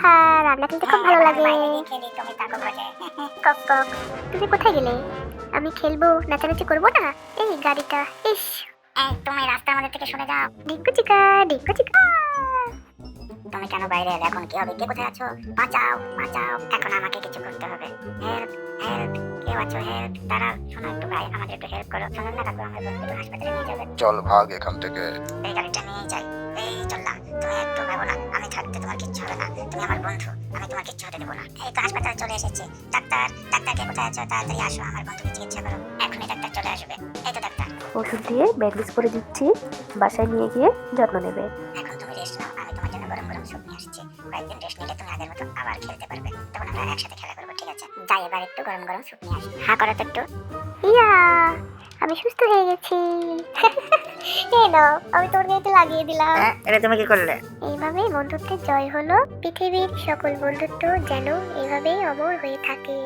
হা রান্না খেলতে খুব ভালো লাগে। থাকো ঘরে কক কক। তুমি কোথায় গেলে? আমি খেলব নাচানাচি করব না? এই গাড়িটা ইস। এই তুমি রাস্তার মধ্যে থেকে সরে যাও। ঢিকু চিকা ঢিকু চিকা। তুমি কেন বাইরে এলে? এখন কি হবে? কে কোথায় আছো? বাঁচাও বাঁচাও। এখন আমাকে কিছু করতে হবে। হেল্প হেল্প কেউ আছো? হেল্প তারা শোনো একটু ভাই আমাদের একটু হেল্প করো। শোনো না কাকু আমার বন্ধুকে হাসপাতালে নিয়ে যাবে। চল ভাগ এখান থেকে। এই থাকতে তোমার কিচ্ছু হবে না। তুমি আমার বন্ধু আমি তোমার কিচ্ছু হতে দেবো না। এই তো হাসপাতালে চলে এসেছি। ডাক্তার ডাক্তার কে কোথায় আছো? তাড়াতাড়ি আসো আমার বন্ধুকে চিকিৎসা করো। এখনই ডাক্তার চলে আসবে। এই তো ডাক্তার। ওষুধ দিয়ে ব্যান্ডেজ করে দিচ্ছি। বাসায় নিয়ে গিয়ে যত্ন নেবে। এখন তুমি রেস্ট নাও আমি তোমার জন্য গরম গরম স্যুপ নিয়ে আসছি। কয়েকদিন রেস্ট নিলে তুমি আগের মতো আবার খেলতে পারবে। তখন আমরা একসাথে খেলা করব ঠিক আছে? যাই এবার একটু গরম গরম স্যুপ নিয়ে আসি। হ্যাঁ করো তো একটু। ইয়া আমি সুস্থ হয়ে গেছি। এই নাও? আমি তোর গাড়িতে লাগিয়ে দিলাম। হ্যাঁ এটা তুমি কি করলে? এইভাবেই বন্ধুত্বের জয় হলো। পৃথিবীর সকল বন্ধুত্ব যেন এভাবেই অমর হয়ে থাকে।